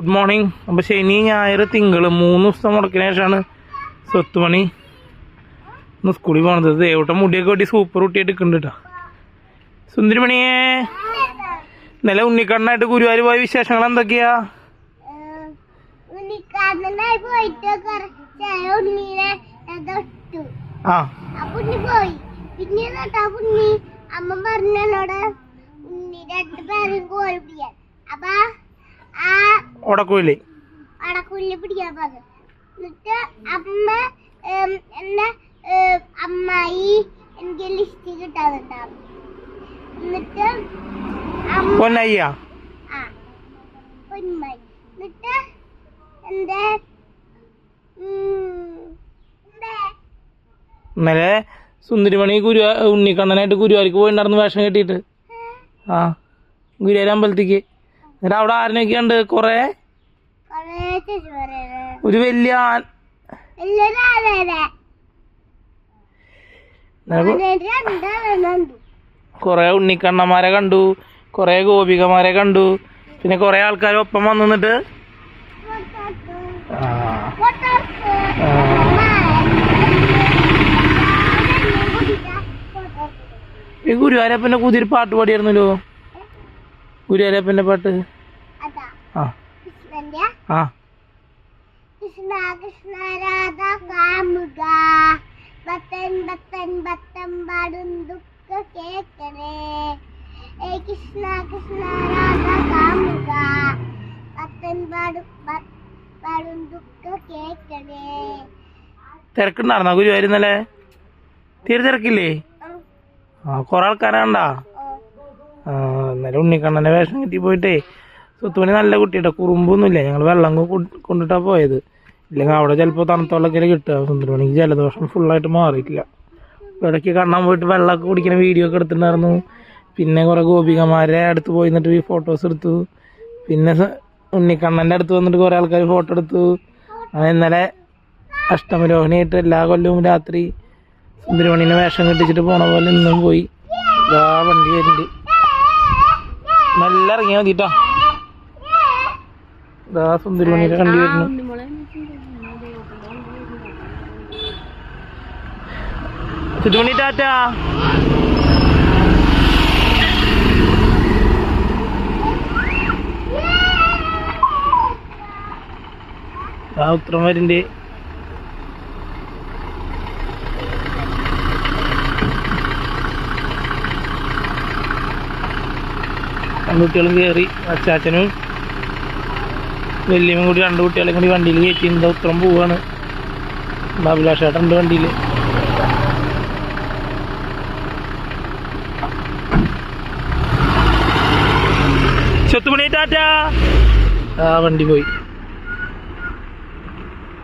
Good morning അപ്പോൾ ശനി ഞായർ തിങ്കൾ മൂന്ന് ദിവസം മുടക്കിന് ശേഷമാണ് സ്വത്ത് പണി. ഒന്ന് സ്കൂളിൽ പോകണത് ദേവട്ട മുടിയൊക്കെ വെട്ടി സൂപ്പർ കുട്ടി എടുക്കുന്നുണ്ട് കേട്ടോ സുന്ദരിമണിയെ ഇന്നലെ ഉണ്ണിക്കണ്ണായിട്ട് ഗുരുവായൂർ പോയ വിശേഷങ്ങൾ എന്തൊക്കെയാ? ആ. അമ്മ പറഞ്ഞോട് ഉണ്ണി അപ്പൊ ആ ഓടക്കോയില്ലേ അടക്കുള്ളി പിടിക്കാൻ പറഞ്ഞു എന്നിട്ട് അമ്മ ഉം, അമ്മായി എനിക്ക് ലിസ്റ്റ് കിട്ടാറുണ്ടാവും. എന്നിട്ട് പൊന്നയ്യ. പൊന്മായി. എന്നിട്ട് എന്റെ ഇന്നലെ സുന്ദരിമണി ഗുരു ഉണ്ണിക്കണ്ണനായിട്ട് ഗുരുവായൂർക്ക് പോയിട്ടുണ്ടായിരുന്നു വേഷം കെട്ടിയിട്ട്. ആ ഗുരുവായൂർ അമ്പലത്തേക്ക്. എന്നിട്ട് അവിടെ ആരനൊക്കെ ഉണ്ട് കുറേ ഒരു വലിയ ആൻ. കുറേ ഉണ്ണിക്കണ്ണന്മാരെ കണ്ടു കുറേ ഗോപികമാരെ കണ്ടു പിന്നെ കുറേ ആൾക്കാർ ഒപ്പം വന്നു നിന്നിട്ട്. ഈ ഗുരുവായൂരപ്പന്റെ കുതിരി പാട്ട് പാടിയായിരുന്നല്ലോ. ഗുരുവായൂരപ്പന്റെ പാട്ട്? ആ. ആ. കൃഷ്ണ കൃഷ്ണ രാധ കാമുക. ബത്തൻ ബത്തൻ ബത്തൻ പാടും ദുഃഖ കേക്കണേ ഏ കൃഷ്ണ കൃഷ്ണ രാധ കാമുക. ബത്തൻ പാടും പാടും ദുഃഖ കേക്കണേ തിരക്കുണ്ടായിരുന്നോ ഗുരുവായൂർ ഇന്നലെ? തീരെ തിരക്കില്ലേ? ആ. കൊറേ ആൾക്കാരാണ്ടാ? ആ, ഇന്നലെ ഉണ്ണിക്കണ്ണന്റെ വേഷം കിട്ടി പോയിട്ടേ. സ്വത്തുമണി നല്ല കുട്ടിയുടെ കുറുമ്പൊന്നുമില്ല. ഞങ്ങൾ വെള്ളം കൊണ്ടിട്ടാണ് കൊണ്ടിട്ടാ പോയത്. ഇല്ലെങ്കിൽ അവിടെ ചിലപ്പോൾ തണുത്ത വെള്ളമൊക്കെ കിട്ടുക സുന്ദരമണിക്ക് ജലദോഷം ഫുള്ളായിട്ട് മാറിയിട്ടില്ല. ഇടയ്ക്ക് കണ്ണാൻ പോയിട്ട് വെള്ളമൊക്കെ കുടിക്കുന്ന വീഡിയോ ഒക്കെ എടുത്തിട്ടുണ്ടായിരുന്നു. പിന്നെ കുറേ ഗോപികമാരെ അടുത്ത് പോയി നിന്നിട്ട് ഈ ഫോട്ടോസ് എടുത്തു. പിന്നെ ഉണ്ണിക്കണ്ണന്റെ അടുത്ത് വന്നിട്ട് കുറേ ആൾക്കാർ ഫോട്ടോ എടുത്തു. അങ്ങനെ ഇന്നലെ അഷ്ടമരോഹിണിയായിട്ട് എല്ലാ കൊല്ലവും രാത്രി സുന്ദരമണീനെ വേഷം കെട്ടിച്ചിട്ട് പോണ പോലെ ഇന്നും പോയി. ഇതാ വണ്ടി വരുന്നുണ്ട്. നല്ല ഇറങ്ങിയാൽ മതിട്ടോ ഇതാ സുന്ദരമണിയുടെ വണ്ടി വരുന്നു. ചുറ്റുമണി ടാറ്റ. ആ ഉത്തരം വരുന്നുണ്ട്. കുട്ടികളും കയറി അച്ചാച്ചനും വലിയമ്മയും കൂടി രണ്ട് കുട്ടികളെയും കൂടി വണ്ടിയിൽ കയറ്റി എന്താ ഉത്തരം പോവാണ്. ബാബുലാഷേട്ടൻ ഉണ്ട് വണ്ടിയിൽ. ചൊത്തുമണി ടാറ്റ. ആ വണ്ടി പോയി.